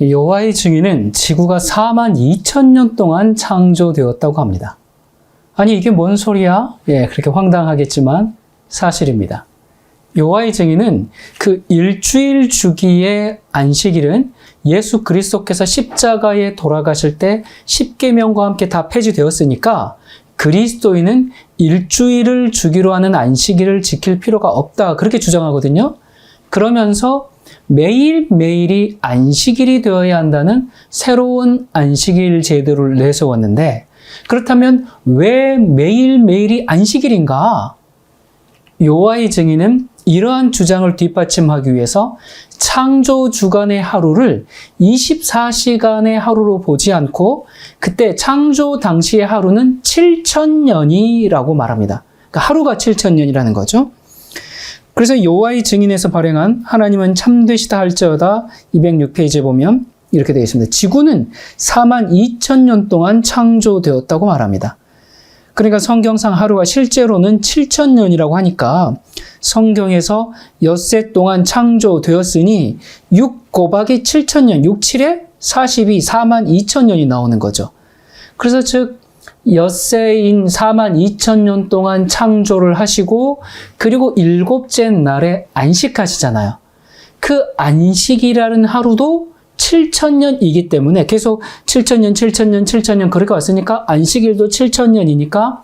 여호와의 증인은 지구가 4만 2천 년 동안 창조되었다고 합니다. 아니 이게 뭔 소리야? 예, 그렇게 황당하겠지만 사실입니다. 여호와의 증인은 그 일주일 주기의 안식일은 예수 그리스도께서 십자가에 돌아가실 때 십계명과 함께 다 폐지되었으니까 그리스도인은 일주일을 주기로 하는 안식일을 지킬 필요가 없다. 그렇게 주장하거든요. 그러면서 매일매일이 안식일이 되어야 한다는 새로운 안식일 제도를 내세웠는데 그렇다면 왜 매일매일이 안식일인가? 요하의 증인은 이러한 주장을 뒷받침하기 위해서 창조 주간의 하루를 24시간의 하루로 보지 않고 그때 창조 당시의 하루는 7천년이라고 말합니다. 그러니까 하루가 7천년이라는 거죠. 그래서 여호와의 증인에서 발행한 하나님은 참되시다 할지어다 206페이지에 보면 이렇게 되어 있습니다. 지구는 4만 2천 년 동안 창조되었다고 말합니다. 그러니까 성경상 하루가 실제로는 7천 년이라고 하니까 성경에서 엿새 동안 창조되었으니 6 곱하기 7천 년, 6, 7에 42, 4만 2천 년이 나오는 거죠. 그래서 즉 엿새인 4만 2천 년 동안 창조를 하시고 그리고 일곱째 날에 안식하시잖아요. 그 안식이라는 하루도 7천년이기 때문에 계속 7천년, 7천년, 7천년 그렇게 왔으니까 안식일도 7천년이니까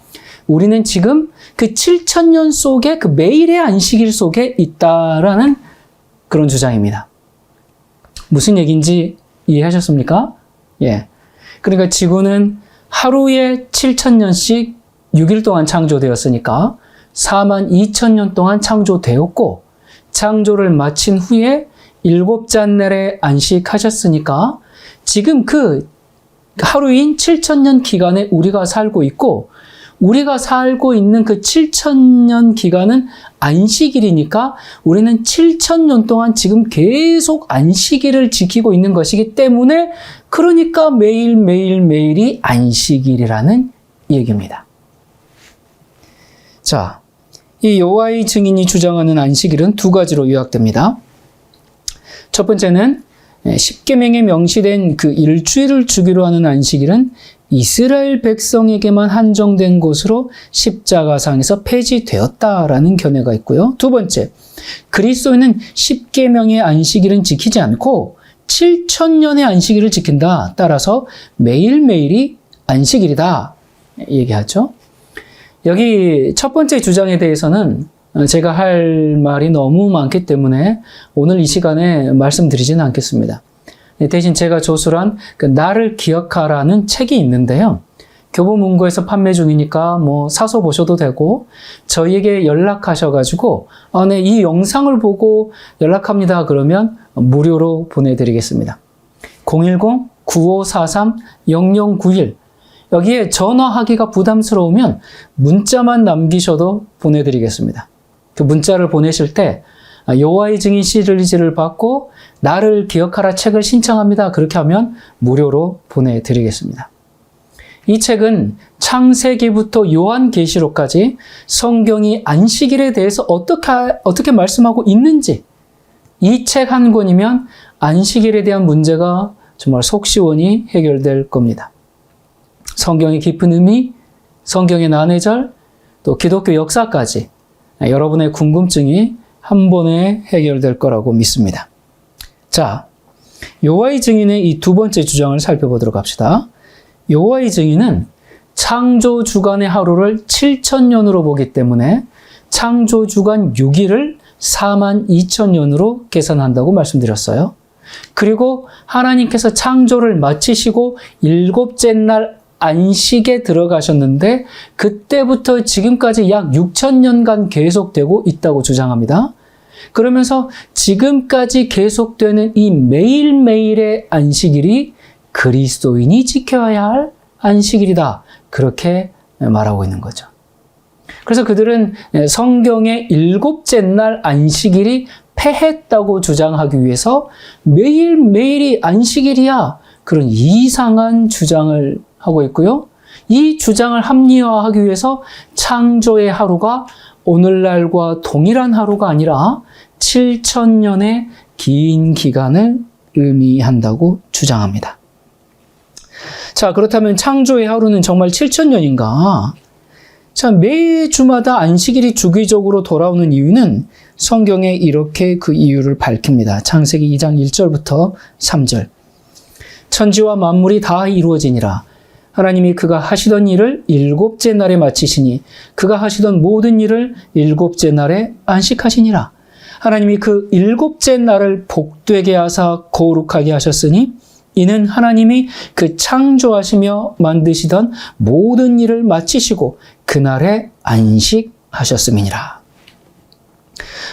우리는 지금 그 7천년 속에 그 매일의 안식일 속에 있다라는 그런 주장입니다. 무슨 얘기인지 이해하셨습니까? 예. 그러니까 지구는 하루에 7천년씩 6일 동안 창조되었으니까 4만 2천 년 동안 창조되었고 창조를 마친 후에 일곱 잔날에 안식하셨으니까 지금 그 하루인 7천년 기간에 우리가 살고 있고 우리가 살고 있는 그 7천년 기간은 안식일이니까 우리는 7천년 동안 지금 계속 안식일을 지키고 있는 것이기 때문에 그러니까 매일 매일 매일이 안식일이라는 얘기입니다. 자, 이 여호와의 증인이 주장하는 안식일은 두 가지로 요약됩니다. 첫 번째는 십계명에 명시된 그 일주일을 주기로 하는 안식일은 이스라엘 백성에게만 한정된 것으로 십자가상에서 폐지되었다라는 견해가 있고요. 두 번째, 그리스도인은 십계명의 안식일은 지키지 않고 7천년의 안식일을 지킨다. 따라서 매일매일이 안식일이다. 얘기하죠. 여기 첫 번째 주장에 대해서는 제가 할 말이 너무 많기 때문에 오늘 이 시간에 말씀드리지는 않겠습니다. 대신 제가 조술한 그 나를 기억하라는 책이 있는데요. 교보문고에서 판매 중이니까 뭐 사서 보셔도 되고 저희에게 연락하셔가지고 아, 네, 이 영상을 보고 연락합니다. 그러면 무료로 보내드리겠습니다. 010-9543-0091 여기에 전화하기가 부담스러우면 문자만 남기셔도 보내드리겠습니다. 그 문자를 보내실 때 아, 여호와의 증인 시리즈를 받고 나를 기억하라 책을 신청합니다. 그렇게 하면 무료로 보내드리겠습니다. 이 책은 창세기부터 요한계시록까지 성경이 안식일에 대해서 어떻게 어떻게 말씀하고 있는지 이 책 한 권이면 안식일에 대한 문제가 정말 속시원히 해결될 겁니다. 성경의 깊은 의미, 성경의 난해절, 또 기독교 역사까지 여러분의 궁금증이 한 번에 해결될 거라고 믿습니다. 자, 요하의 증인의 이 두 번째 주장을 살펴보도록 합시다. 요하의 증인은 창조 주간의 하루를 7천년으로 보기 때문에 창조 주간 6일을 4만 2천년으로 계산한다고 말씀드렸어요. 그리고 하나님께서 창조를 마치시고 일곱째 날 안식에 들어가셨는데 그때부터 지금까지 약 6천 년간 계속되고 있다고 주장합니다. 그러면서 지금까지 계속되는 이 매일매일의 안식일이 그리스도인이 지켜야 할 안식일이다. 그렇게 말하고 있는 거죠. 그래서 그들은 성경의 일곱째 날 안식일이 패했다고 주장하기 위해서 매일매일이 안식일이야. 그런 이상한 주장을 하고 있고요. 이 주장을 합리화하기 위해서 창조의 하루가 오늘날과 동일한 하루가 아니라 7천년의 긴 기간을 의미한다고 주장합니다. 자, 그렇다면 창조의 하루는 정말 7천년인가? 자, 매주마다 안식일이 주기적으로 돌아오는 이유는 성경에 이렇게 그 이유를 밝힙니다. 창세기 2장 1절부터 3절. 천지와 만물이 다 이루어지니라. 하나님이 그가 하시던 일을 일곱째 날에 마치시니 그가 하시던 모든 일을 일곱째 날에 안식하시니라. 하나님이 그 일곱째 날을 복되게 하사 거룩하게 하셨으니 이는 하나님이 그 창조하시며 만드시던 모든 일을 마치시고 그날에 안식하셨음이니라.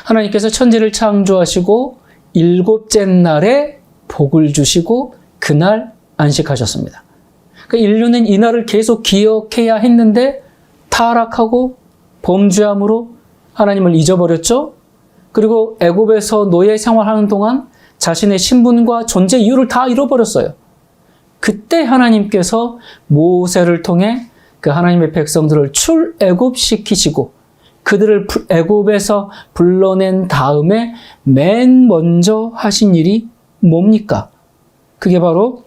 하나님께서 천지를 창조하시고 일곱째 날에 복을 주시고 그날 안식하셨습니다. 그러니까 인류는 이날을 계속 기억해야 했는데 타락하고 범죄함으로 하나님을 잊어버렸죠. 그리고 애굽에서 노예 생활하는 동안 자신의 신분과 존재 이유를 다 잃어버렸어요. 그때 하나님께서 모세를 통해 그 하나님의 백성들을 출애굽시키시고 그들을 애굽에서 불러낸 다음에 맨 먼저 하신 일이 뭡니까? 그게 바로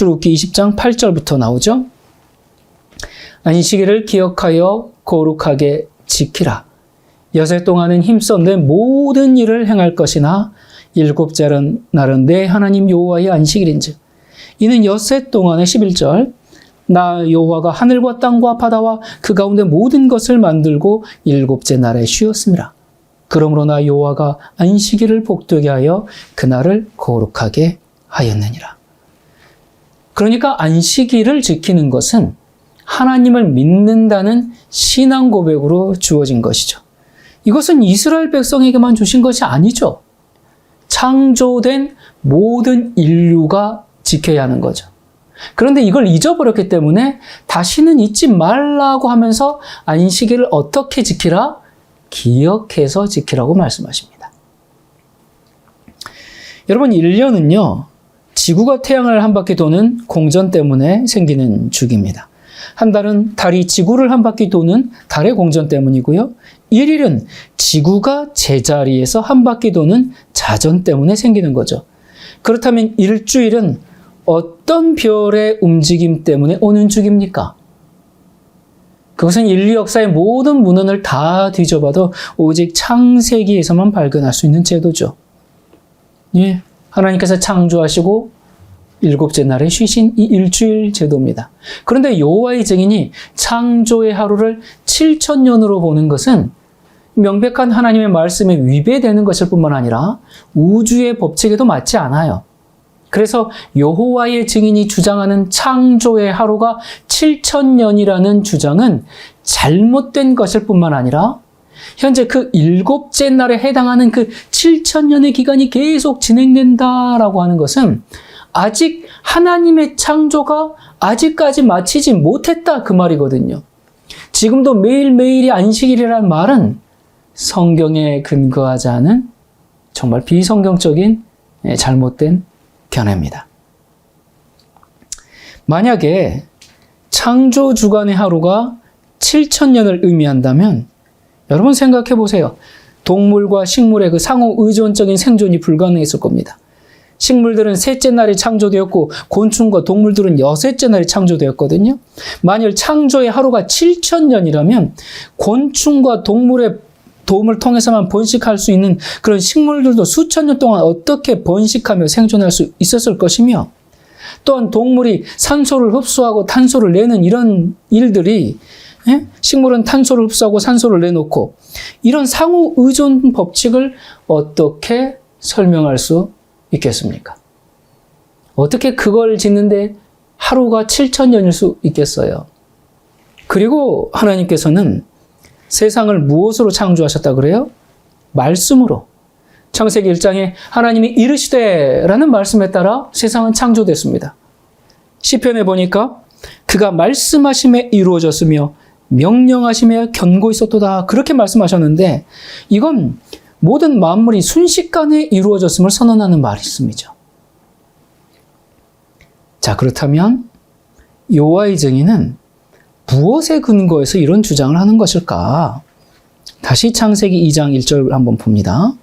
출애굽기 20장 8절부터 나오죠. 안식일을 기억하여 거룩하게 지키라. 여세 동안은 힘써 내 모든 일을 행할 것이나 일곱째 날은 내 하나님 여호와의 안식일인즉 이는 여세 동안의 11절 나 여호와가 하늘과 땅과 바다와 그 가운데 모든 것을 만들고 일곱째 날에 쉬었습니다. 그러므로 나 여호와가 안식일을 복되게 하여 그날을 거룩하게 하였느니라. 그러니까 안식일을 지키는 것은 하나님을 믿는다는 신앙 고백으로 주어진 것이죠. 이것은 이스라엘 백성에게만 주신 것이 아니죠. 창조된 모든 인류가 지켜야 하는 거죠. 그런데 이걸 잊어버렸기 때문에 다시는 잊지 말라고 하면서 안식일을 어떻게 지키라? 기억해서 지키라고 말씀하십니다. 여러분, 1년은요, 지구가 태양을 한 바퀴 도는 공전 때문에 생기는 주기입니다. 한 달은 달이 지구를 한 바퀴 도는 달의 공전 때문이고요. 1일은 지구가 제자리에서 한 바퀴 도는 자전 때문에 생기는 거죠. 그렇다면 일주일은 어떤 별의 움직임 때문에 오는 주기입니까? 그것은 인류 역사의 모든 문헌을 다 뒤져봐도 오직 창세기에서만 발견할 수 있는 제도죠. 예. 하나님께서 창조하시고 일곱째 날에 쉬신 이 일주일 제도입니다. 그런데 여호와의 증인이 창조의 하루를 7천 년으로 보는 것은 명백한 하나님의 말씀에 위배되는 것일 뿐만 아니라 우주의 법칙에도 맞지 않아요. 그래서 여호와의 증인이 주장하는 창조의 하루가 7천 년이라는 주장은 잘못된 것일 뿐만 아니라 현재 그 일곱째 날에 해당하는 그 7천 년의 기간이 계속 진행된다라고 하는 것은 아직 하나님의 창조가 아직까지 마치지 못했다 그 말이거든요. 지금도 매일매일이 안식일이라는 말은 성경에 근거하지 않은 정말 비성경적인 예, 잘못된 견해입니다. 만약에 창조 주간의 하루가 7천년을 의미한다면 여러분 생각해 보세요. 동물과 식물의 그 상호 의존적인 생존이 불가능했을 겁니다. 식물들은 셋째 날에 창조되었고 곤충과 동물들은 여섯째 날에 창조되었거든요. 만일 창조의 하루가 7천 년이라면 곤충과 동물의 도움을 통해서만 번식할 수 있는 그런 식물들도 수천 년 동안 어떻게 번식하며 생존할 수 있었을 것이며 또한 동물이 산소를 흡수하고 탄소를 내는 이런 일들이 예? 식물은 탄소를 흡수하고 산소를 내놓고 이런 상호 의존 법칙을 어떻게 설명할 수 있겠습니까? 어떻게 그걸 짓는데 하루가 7천 년일 수 있겠어요? 그리고 하나님께서는 세상을 무엇으로 창조하셨다 그래요? 말씀으로. 창세기 1장에 하나님이 이르시되라는 말씀에 따라 세상은 창조됐습니다. 시편에 보니까 그가 말씀하심에 이루어졌으며 명령하심에 견고 있었도다 그렇게 말씀하셨는데 이건 모든 만물이 순식간에 이루어졌음을 선언하는 말씀이죠. 자 그렇다면 요하의 증인은 무엇에 근거해서 이런 주장을 하는 것일까? 다시 창세기 2장 1절 한번 봅니다.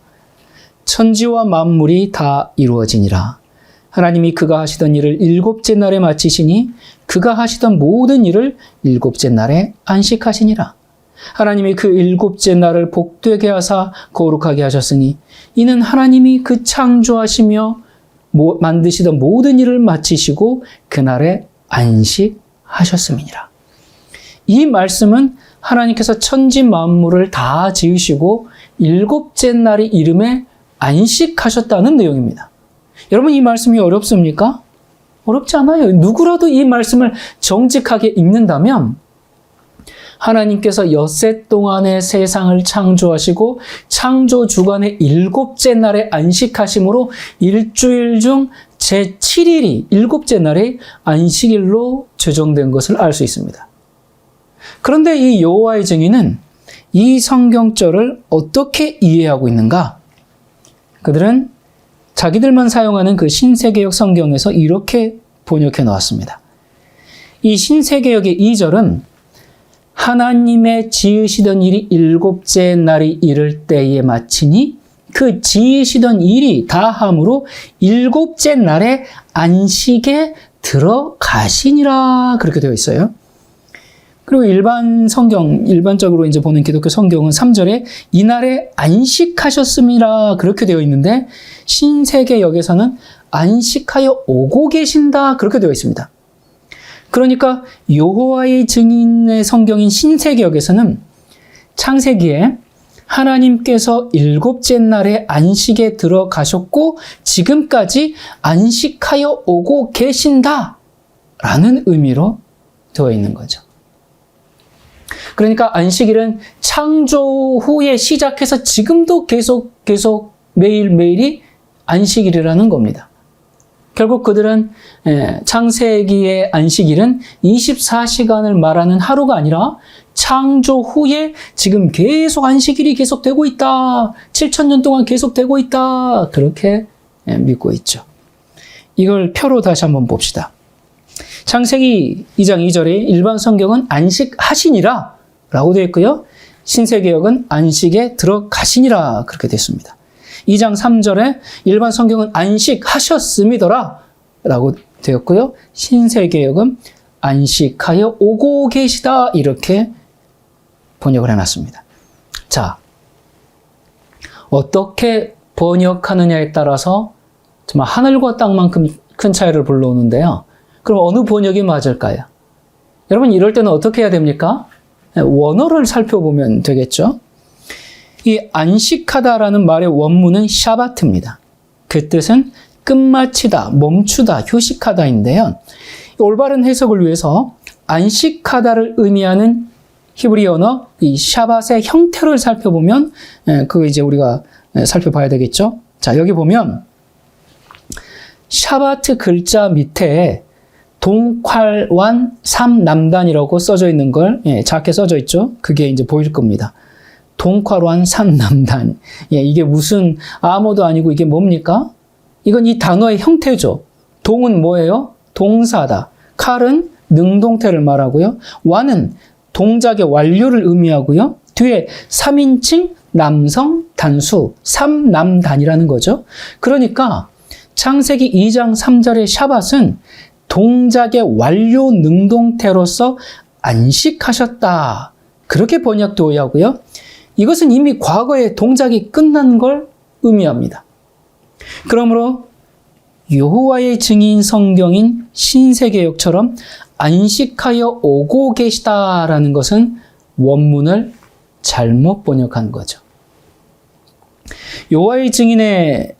천지와 만물이 다 이루어지니라. 하나님이 그가 하시던 일을 일곱째 날에 마치시니 그가 하시던 모든 일을 일곱째 날에 안식하시니라. 하나님이 그 일곱째 날을 복되게 하사 거룩하게 하셨으니 이는 하나님이 그 창조하시며 모- 만드시던 모든 일을 마치시고 그날에 안식하셨음이니라. 이 말씀은 하나님께서 천지 만물을 다 지으시고 일곱째 날의 이름에 안식하셨다는 내용입니다. 여러분 이 말씀이 어렵습니까? 어렵지 않아요. 누구라도 이 말씀을 정직하게 읽는다면 하나님께서 엿새 동안의 세상을 창조하시고 창조 주간의 일곱째 날에 안식하심으로 일주일 중 제7일이 일곱째 날의 안식일로 제정된 것을 알 수 있습니다. 그런데 이 여호와의 증인은 이 성경절을 어떻게 이해하고 있는가? 그들은 자기들만 사용하는 그 신세계역 성경에서 이렇게 번역해 놓았습니다. 이 신세계역의 2절은 하나님의 지으시던 일이 일곱째 날이 이를 때에 마치니 그 지으시던 일이 다함으로 일곱째 날에 안식에 들어가시니라 그렇게 되어 있어요. 그리고 일반 성경, 일반적으로 이제 보는 기독교 성경은 3절에 이날에 안식하셨습니다. 그렇게 되어 있는데 신세계 역에서는 안식하여 오고 계신다. 그렇게 되어 있습니다. 그러니까 여호와의 증인의 성경인 신세계역에서는 창세기에 하나님께서 일곱째 날에 안식에 들어가셨고 지금까지 안식하여 오고 계신다. 라는 의미로 되어 있는 거죠. 그러니까 안식일은 창조 후에 시작해서 지금도 계속 계속 매일매일이 안식일이라는 겁니다. 결국 그들은 예, 창세기의 안식일은 24시간을 말하는 하루가 아니라 창조 후에 지금 계속 안식일이 계속되고 있다. 7천년 동안 계속되고 있다. 그렇게 예, 믿고 있죠. 이걸 표로 다시 한번 봅시다. 창세기 2장 2절에 일반 성경은 안식하시니라 라고 되어 있고요. 신세계역은 안식에 들어가시니라 그렇게 됐습니다. 2장 3절에 일반 성경은 안식하셨음이더라 라고 되었고요. 신세계역은 안식하여 오고 계시다 이렇게 번역을 해놨습니다. 자, 어떻게 번역하느냐에 따라서 정말 하늘과 땅만큼 큰 차이를 불러오는데요. 그럼 어느 번역이 맞을까요? 여러분 이럴 때는 어떻게 해야 됩니까? 원어를 살펴보면 되겠죠. 이 안식하다라는 말의 원문은 샤바트입니다. 그 뜻은 끝마치다, 멈추다, 휴식하다인데요. 올바른 해석을 위해서 안식하다를 의미하는 히브리 언어 이 샤밧의 형태를 살펴보면 그 이제 우리가 살펴봐야 되겠죠. 자 여기 보면 샤바트 글자 밑에 동활완 삼남단이라고 써져 있는 걸 예, 작게 써져 있죠. 그게 이제 보일 겁니다. 동활완 삼남단. 예, 이게 무슨 암호도 아니고 이게 뭡니까? 이건 이 단어의 형태죠. 동은 뭐예요? 동사다. 칼은 능동태를 말하고요. 완은 동작의 완료를 의미하고요. 뒤에 3인칭 남성 단수 삼남단이라는 거죠. 그러니까 창세기 2장 3절의 샤밧은 동작의 완료 능동태로서 안식하셨다. 그렇게 번역되어야 하고요. 이것은 이미 과거에 동작이 끝난 걸 의미합니다. 그러므로 여호와의 증인 성경인 신세계역처럼 안식하여 오고 계시다라는 것은 원문을 잘못 번역한 거죠. 여호와의 증인의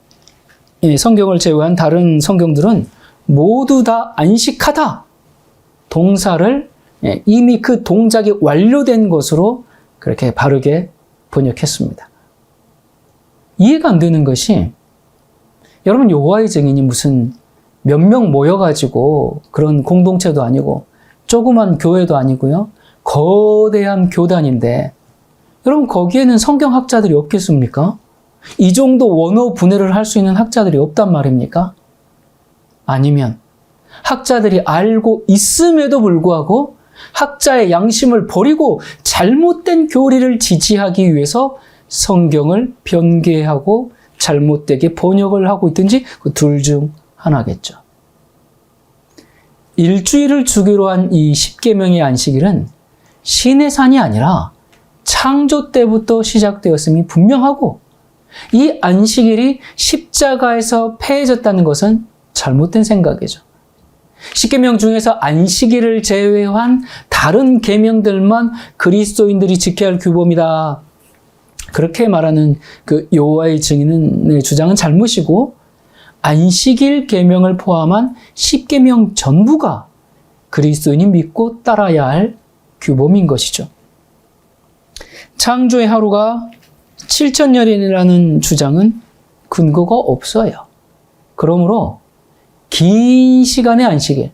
성경을 제외한 다른 성경들은 모두 다 안식하다. 동사를 이미 그 동작이 완료된 것으로 그렇게 바르게 번역했습니다. 이해가 안 되는 것이 여러분 여호와의 증인이 무슨 몇 명 모여가지고 그런 공동체도 아니고 조그만 교회도 아니고요. 거대한 교단인데 여러분 거기에는 성경학자들이 없겠습니까? 이 정도 원어 분해를 할 수 있는 학자들이 없단 말입니까? 아니면 학자들이 알고 있음에도 불구하고 학자의 양심을 버리고 잘못된 교리를 지지하기 위해서 성경을 변개하고 잘못되게 번역을 하고 있든지 그 둘 중 하나겠죠. 일주일을 주기로 한이 십계명의 안식일은 신의 산이 아니라 창조 때부터 시작되었음이 분명하고 이 안식일이 십자가에서 폐해졌다는 것은 잘못된 생각이죠. 십계명 중에서 안식일을 제외한 다른 계명들만 그리스도인들이 지켜야 할 규범이다. 그렇게 말하는 그 여호와의 증인의 주장은 잘못이고 안식일 계명을 포함한 십계명 전부가 그리스도인이 믿고 따라야 할 규범인 것이죠. 창조의 하루가 7천년이라는 주장은 근거가 없어요. 그러므로 긴 시간의 안식일,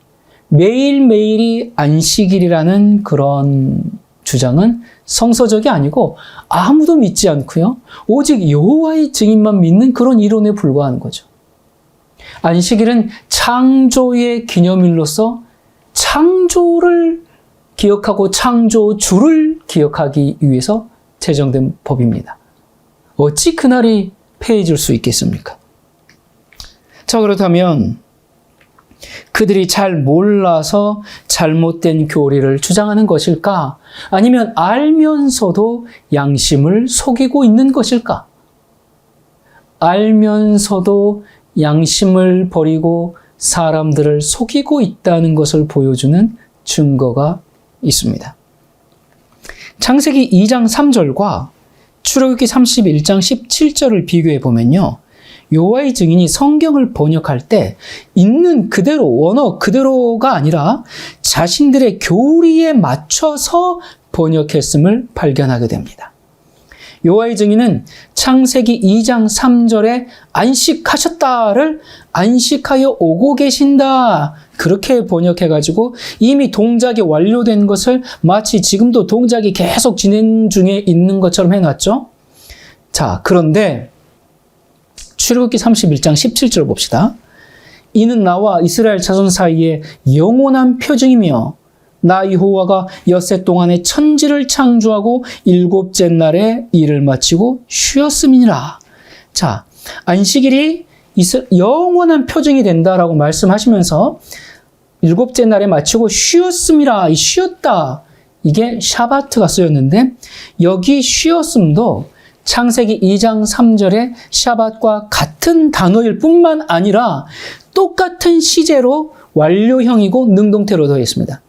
매일매일이 안식일이라는 그런 주장은 성서적이 아니고 아무도 믿지 않고요. 오직 여호와의 증인만 믿는 그런 이론에 불과한 거죠. 안식일은 창조의 기념일로서 창조를 기억하고 창조주를 기억하기 위해서 제정된 법입니다. 어찌 그날이 폐해질 수 있겠습니까? 자, 그렇다면 그들이 잘 몰라서 잘못된 교리를 주장하는 것일까? 아니면 알면서도 양심을 속이고 있는 것일까? 알면서도 양심을 버리고 사람들을 속이고 있다는 것을 보여주는 증거가 있습니다. 창세기 2장 3절과 출애굽기 31장 17절을 비교해 보면요. 요하의 증인이 성경을 번역할 때 있는 그대로 원어 그대로가 아니라 자신들의 교리에 맞춰서 번역했음을 발견하게 됩니다. 요하의 증인은 창세기 2장 3절에 안식하셨다를 안식하여 오고 계신다. 그렇게 번역해가지고 이미 동작이 완료된 것을 마치 지금도 동작이 계속 진행 중에 있는 것처럼 해놨죠. 자, 그런데 출애굽기 31장 17절 봅시다. 이는 나와 이스라엘 자손 사이에 영원한 표징이며 나 여호와가 엿새 동안에 천지를 창조하고 일곱째 날에 일을 마치고 쉬었음이니라. 자, 안식일이 영원한 표징이 된다라고 말씀하시면서 일곱째 날에 마치고 쉬었음이라. 이 쉬었다. 이게 샤바트가 쓰였는데 여기 쉬었음도 창세기 2장 3절의 샤밧과 같은 단어일 뿐만 아니라 똑같은 시제로 완료형이고 능동태로 되어 있습니다.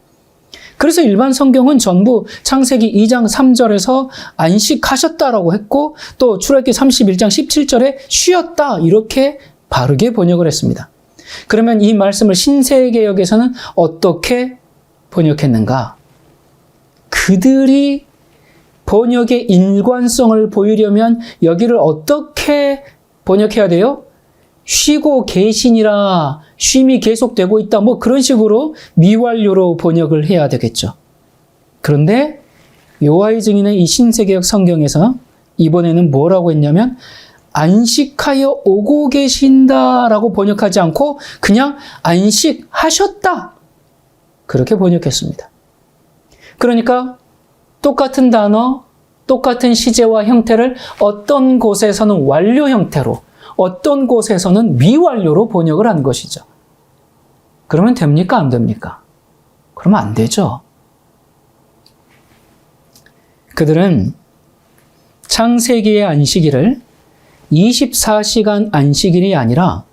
그래서 일반 성경은 전부 창세기 2장 3절에서 안식하셨다라고 했고 또 출애굽기 31장 17절에 쉬었다 이렇게 바르게 번역을 했습니다. 그러면 이 말씀을 신세계역에서는 어떻게 번역했는가? 그들이 번역의 일관성을 보이려면 여기를 어떻게 번역해야 돼요? 쉬고 계시니라, 쉼이 계속되고 있다. 뭐 그런 식으로 미완료로 번역을 해야 되겠죠. 그런데 요하의 증인의 이 신세계역 성경에서 이번에는 뭐라고 했냐면 안식하여 오고 계신다라고 번역하지 않고 그냥 안식하셨다. 그렇게 번역했습니다. 그러니까 똑같은 단어, 똑같은 시제와 형태를 어떤 곳에서는 완료 형태로, 어떤 곳에서는 미완료로 번역을 한 것이죠. 그러면 됩니까? 안 됩니까? 그러면 안 되죠. 그들은 창세기의 안식일을 24시간 안식일이 아니라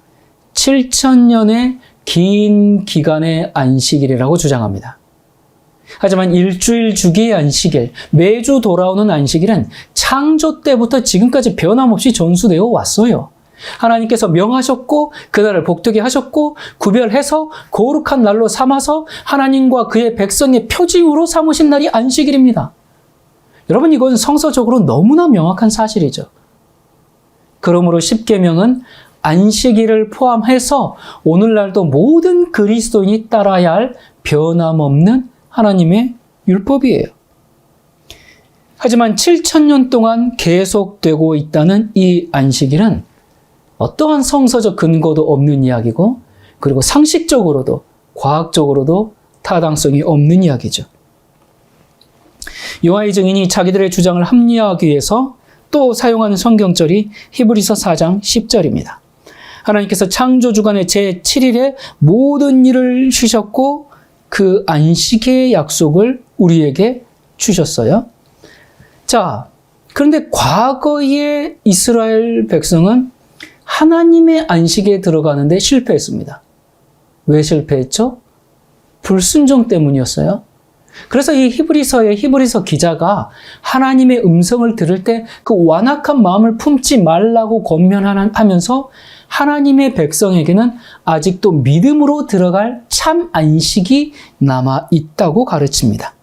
7천년의 긴 기간의 안식일이라고 주장합니다. 하지만 일주일 주기의 안식일, 매주 돌아오는 안식일은 창조 때부터 지금까지 변함없이 전수되어 왔어요. 하나님께서 명하셨고 그날을 복되게 하셨고 구별해서 거룩한 날로 삼아서 하나님과 그의 백성의 표징으로 삼으신 날이 안식일입니다. 여러분 이건 성서적으로 너무나 명확한 사실이죠. 그러므로 십계명은 안식일을 포함해서 오늘날도 모든 그리스도인이 따라야 할 변함없는 하나님의 율법이에요. 하지만 7천년 동안 계속되고 있다는 이 안식일은 어떠한 성서적 근거도 없는 이야기고 그리고 상식적으로도 과학적으로도 타당성이 없는 이야기죠. 요하의 증인이 자기들의 주장을 합리화하기 위해서 또 사용하는 성경절이 히브리서 4장 10절입니다. 하나님께서 창조 주간의 제 7일에 모든 일을 쉬셨고 그 안식의 약속을 우리에게 주셨어요. 자, 그런데 과거의 이스라엘 백성은 하나님의 안식에 들어가는데 실패했습니다. 왜 실패했죠? 불순종 때문이었어요. 그래서 이 히브리서의 히브리서 기자가 하나님의 음성을 들을 때 그 완악한 마음을 품지 말라고 권면하면서 하나님의 백성에게는 아직도 믿음으로 들어갈 참 안식이 남아 있다고 가르칩니다.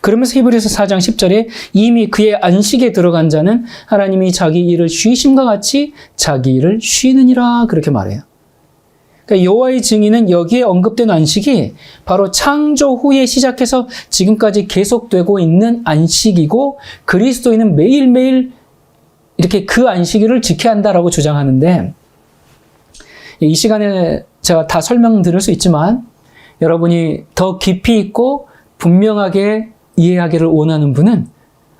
그러면서 히브리서 4장 10절에 이미 그의 안식에 들어간 자는 하나님이 자기 일을 쉬심과 같이 자기 일을 쉬느니라 그렇게 말해요. 그러니까 여호와의 증인은 여기에 언급된 안식이 바로 창조 후에 시작해서 지금까지 계속되고 있는 안식이고 그리스도인은 매일매일 이렇게 그 안식일을 지켜야 한다라고 주장하는데 이 시간에 제가 다 설명드릴 수 있지만 여러분이 더 깊이 있고 분명하게 이해하기를 원하는 분은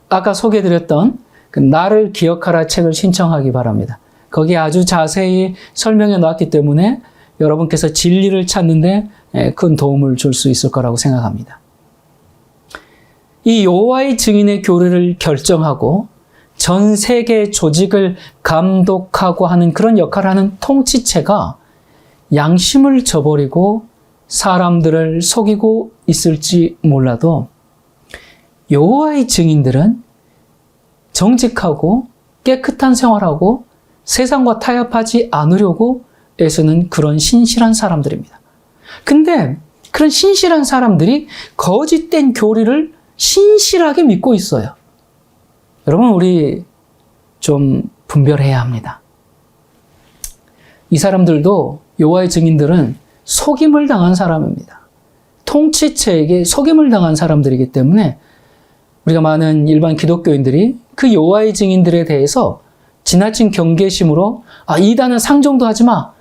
아까 소개드렸던 그 나를 기억하라 책을 신청하기 바랍니다. 거기에 아주 자세히 설명해 놨기 때문에 여러분께서 진리를 찾는데 큰 도움을 줄 수 있을 거라고 생각합니다. 이 여호와의 증인의 교리를 결정하고 전 세계 조직을 감독하고 하는 그런 역할을 하는 통치체가 양심을 저버리고 사람들을 속이고 있을지 몰라도 여호와의 증인들은 정직하고 깨끗한 생활하고 세상과 타협하지 않으려고 애쓰는 그런 신실한 사람들입니다. 근데 그런 신실한 사람들이 거짓된 교리를 신실하게 믿고 있어요. 여러분, 우리 좀 분별해야 합니다. 이 사람들도 여호와의 증인들은 속임을 당한 사람입니다. 통치체에게 속임을 당한 사람들이기 때문에 우리가 많은 일반 기독교인들이 그 여호와의 증인들에 대해서 지나친 경계심으로 아 이단은 상종도 하지 마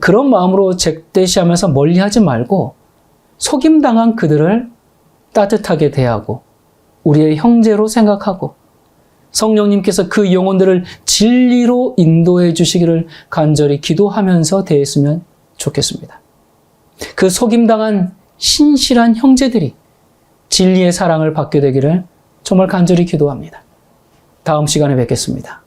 그런 마음으로 적대시하면서 멀리하지 말고 속임당한 그들을 따뜻하게 대하고 우리의 형제로 생각하고 성령님께서 그 영혼들을 진리로 인도해 주시기를 간절히 기도하면서 대했으면 좋겠습니다. 그 속임당한 신실한 형제들이 진리의 사랑을 받게 되기를 정말 간절히 기도합니다. 다음 시간에 뵙겠습니다.